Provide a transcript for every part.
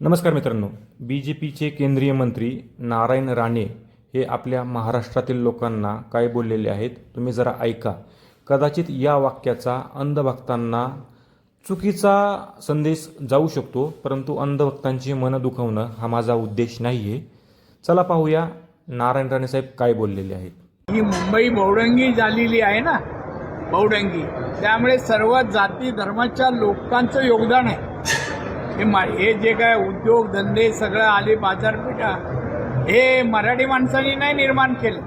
नमस्कार मित्रांनो B J पीचे केंद्रीय मंत्री नारायण राणे हे आपल्या महाराष्ट्रातील लोकांना काय बोललेले आहेत तुम्ही जरा ऐका. कदाचित या वाक्याचा अंधभक्तांना चुकीचा संदेश जाऊ शकतो परंतु अंधभक्तांची मनं दुखवणं हा माझा उद्देश नाही आहे चला पाहूया नारायण राणे साहेब काय बोललेले आहेत. ही मुंबई बहुरंगी झालेली आहे ना बहुरंगी. त्यामुळे सर्व जाती धर्माच्या लोकांचं योगदान आहे. हे मा- हे जे काय उद्योग धंदे सगळं आले बाजारपेठा हे मराठी माणसांनी नाही निर्माण केलं.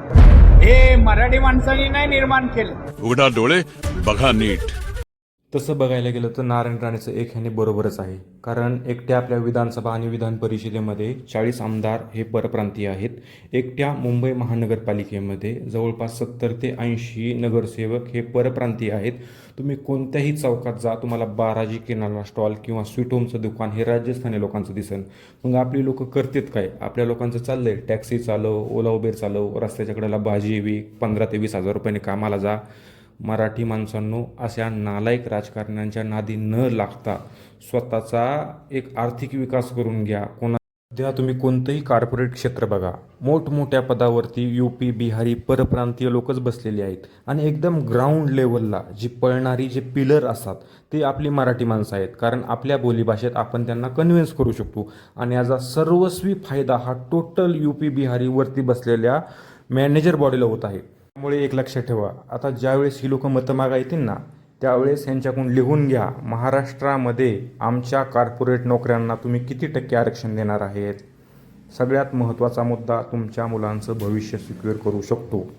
हे मराठी माणसांनी नाही निर्माण केलं. उघडा डोळे बघा नीट. तसं बघायला गेलं तर नारायण राणेचं एक ह्याने बरोबरच आहे. कारण एकट्या आपल्या विधानसभा आणि विधान परिषदेमध्ये चाळीस आमदार हे परप्रांतीय आहेत. एकट्या मुंबई महानगरपालिकेमध्ये जवळपास सत्तर ते ऐंशी नगरसेवक हे परप्रांतीय आहेत. तुम्ही कोणत्याही चौकात जा तुम्हाला बाराजी किनारा स्टॉल किंवा स्वीट होमचं दुकान हे राजस्थानी लोकांचं दिसेल मग आपली लोकं करतात काय? आपल्या लोकांचं चाललं आहे टॅक्सी चालव ओला उबेर चालव रस्त्याच्या कडेला भाजी विक पंधरा ते वीस हजार रुपयाने कामाला जा. मराठी माणसांनो अशा नालायक राजकारण्यांच्या नादी न लागता स्वतःचा एक आर्थिक विकास करून घ्या. कोणा द्या तुम्ही कोणतंही कॉर्पोरेट क्षेत्र बघा. मोठमोठ्या पदावरती यू पी बिहारी परप्रांतीय लोकच बसलेली आहेत. आणि एकदम ग्राउंड लेवलला जी पळणारी जे पिलर असतात ते आपली मराठी माणसं आहेत. कारण आपल्या बोलीभाषेत आपण त्यांना कन्व्हिन्स करू शकतो. आणि याचा सर्वस्वी फायदा हा टोटल यू पी बिहारीवरती बसलेल्या मॅनेजर बॉडीला होत आहे. त्यामुळे एक लक्षात ठेवा. आता ज्यावेळेस ही लोक मतं मागा येतील ना त्यावेळेस यांच्याकडून लिहून घ्या महाराष्ट्रामध्ये आमच्या कॉर्पोरेट नोकऱ्यांना तुम्ही किती टक्के आरक्षण देणार आहेत? सगळ्यात महत्त्वाचा मुद्दा तुमच्या मुलांचं भविष्य सिक्युअर करू शकतो.